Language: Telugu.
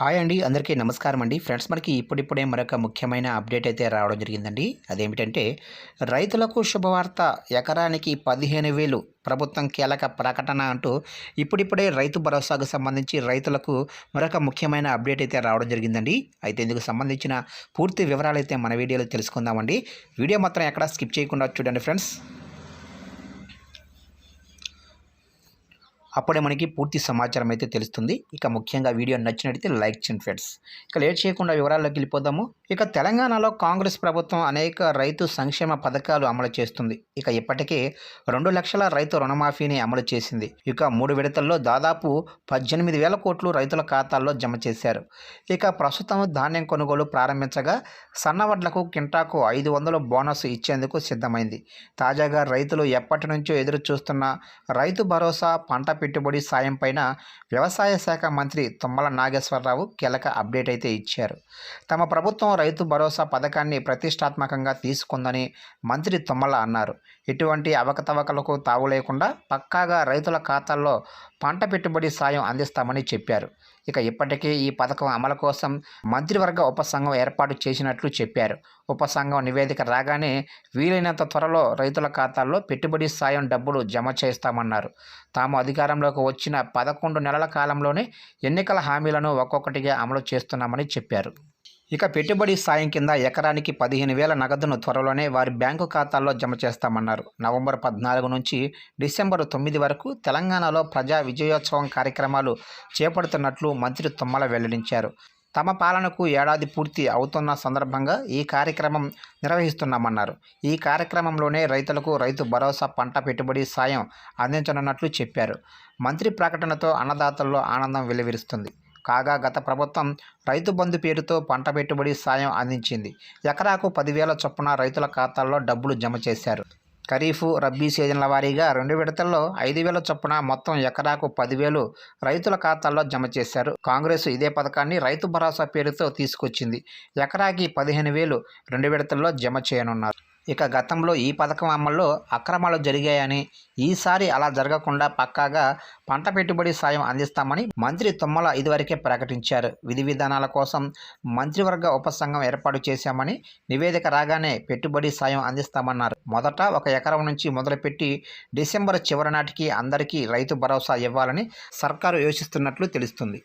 హాయ్ అండి అందరికీ నమస్కారం అండి. ఫ్రెండ్స్ మనకి ఇప్పుడిప్పుడే మరొక ముఖ్యమైన అప్డేట్ అయితే రావడం జరిగిందండి. అదేమిటంటే రైతులకు శుభవార్త. ఎకరానికి పదిహేను వేలు. ప్రభుత్వం కీలక ప్రకటన అంటూ ఇప్పుడిప్పుడే రైతు భరోసాకు సంబంధించి రైతులకు మరొక ముఖ్యమైన అప్డేట్ అయితే రావడం జరిగిందండి. అయితే ఇందుకు సంబంధించిన పూర్తి వివరాలు అయితే మన వీడియోలో తెలుసుకుందామండి. వీడియో మాత్రం ఎక్కడ స్కిప్ చేయకుండా చూడండి ఫ్రెండ్స్. అప్పుడే మనకి పూర్తి సమాచారం అయితే తెలుస్తుంది. ఇక ముఖ్యంగా వీడియో నచ్చినట్టయితే లైక్ చేయండి ఫ్రెండ్స్. ఇక లేట్ చేయకుండా వివరాల్లోకి వెళ్ళిపోదాము. ఇక తెలంగాణలో కాంగ్రెస్ ప్రభుత్వం అనేక రైతు సంక్షేమ పథకాలు అమలు చేస్తుంది. ఇక ఇప్పటికే రెండు లక్షల రైతు రుణమాఫీని అమలు చేసింది. ఇక మూడు విడతల్లో దాదాపు పద్దెనిమిది వేల కోట్లు రైతుల ఖాతాల్లో జమ చేశారు. ఇక ప్రస్తుతం ధాన్యం కొనుగోలు ప్రారంభించగా సన్నవడ్లకు కింటాకు ఐదు వందల బోనస్ ఇచ్చేందుకు సిద్ధమైంది. తాజాగా రైతులు ఎప్పటి నుంచో ఎదురు చూస్తున్న రైతు భరోసా పంట పెట్టుబడి సాయం పైన వ్యవసాయ శాఖ మంత్రి తుమ్మల నాగేశ్వరరావు కీలక అప్డేట్ అయితే ఇచ్చారు. తమ ప్రభుత్వం రైతు భరోసా పథకాన్ని ప్రతిష్టాత్మకంగా తీసుకుందని మంత్రి తుమ్మల అన్నారు. ఎటువంటి అవకతవకలకు తావు లేకుండా పక్కాగా రైతుల ఖాతాల్లో పంట పెట్టుబడి సాయం అందిస్తామని చెప్పారు. ఇక ఇప్పటికే ఈ పథకం అమలు కోసం మంత్రివర్గ ఉపసంఘం ఏర్పాటు చేసినట్లు చెప్పారు. ఉపసంఘం నివేదిక రాగానే వీలైనంత త్వరలో రైతుల ఖాతాల్లో పెట్టుబడి సాయం డబ్బులు జమ చేస్తామన్నారు. తాము అధికారంలోకి వచ్చిన పదకొండు నెలల కాలంలోనే ఎన్నికల హామీలను ఒక్కొక్కటిగా అమలు చేస్తున్నామని చెప్పారు. ఇక పెట్టుబడి సాయం కింద ఎకరానికి పదిహేను వేల నగదును త్వరలోనే వారి బ్యాంకు ఖాతాల్లో జమ చేస్తామన్నారు. నవంబర్ పద్నాలుగు నుంచి డిసెంబర్ తొమ్మిది వరకు తెలంగాణలో ప్రజా విజయోత్సవం కార్యక్రమాలు చేపడుతున్నట్లు మంత్రి తుమ్మల వెల్లడించారు. తమ పాలనకు ఏడాది పూర్తి అవుతున్న సందర్భంగా ఈ కార్యక్రమం నిర్వహిస్తున్నామన్నారు. ఈ కార్యక్రమంలోనే రైతులకు రైతు భరోసా పంట పెట్టుబడి సాయం అందించనున్నట్లు చెప్పారు. మంత్రి ప్రకటనతో అన్నదాతల్లో ఆనందం వెలువరిస్తుంది. కాగా గత ప్రభుత్వం రైతు బంధు పేరుతో పంట పెట్టుబడి సాయం అందించింది. ఎకరాకు పదివేల చొప్పున రైతుల ఖాతాల్లో డబ్బులు జమ చేశారు. ఖరీఫ్ రబ్బీ సీజన్ల వారీగా రెండు విడతల్లో ఐదు వేల చొప్పున మొత్తం ఎకరాకు పదివేలు రైతుల ఖాతాల్లో జమ చేశారు. కాంగ్రెస్ ఇదే పథకాన్ని రైతు భరోసా పేరుతో తీసుకొచ్చింది. ఎకరాకి పదిహేను వేలు రెండు విడతల్లో జమ చేయనున్నారు. ఇక గతంలో ఈ పథకం అమల్లో అక్రమాలు జరిగాయని ఈసారి అలా జరగకుండా పక్కాగా పంట పెట్టుబడి సాయం అందిస్తామని మంత్రి తుమ్మల ఇదివరకే ప్రకటించారు. విధి విధానాల కోసం మంత్రివర్గ ఉపసంఘం ఏర్పాటు చేశామని నివేదిక రాగానే పెట్టుబడి సాయం అందిస్తామన్నారు. మొదట ఒక ఎకరం నుంచి మొదలుపెట్టి డిసెంబర్ చివరి నాటికి అందరికీ రైతు భరోసా ఇవ్వాలని సర్కారు యోచిస్తున్నట్లు తెలుస్తుంది.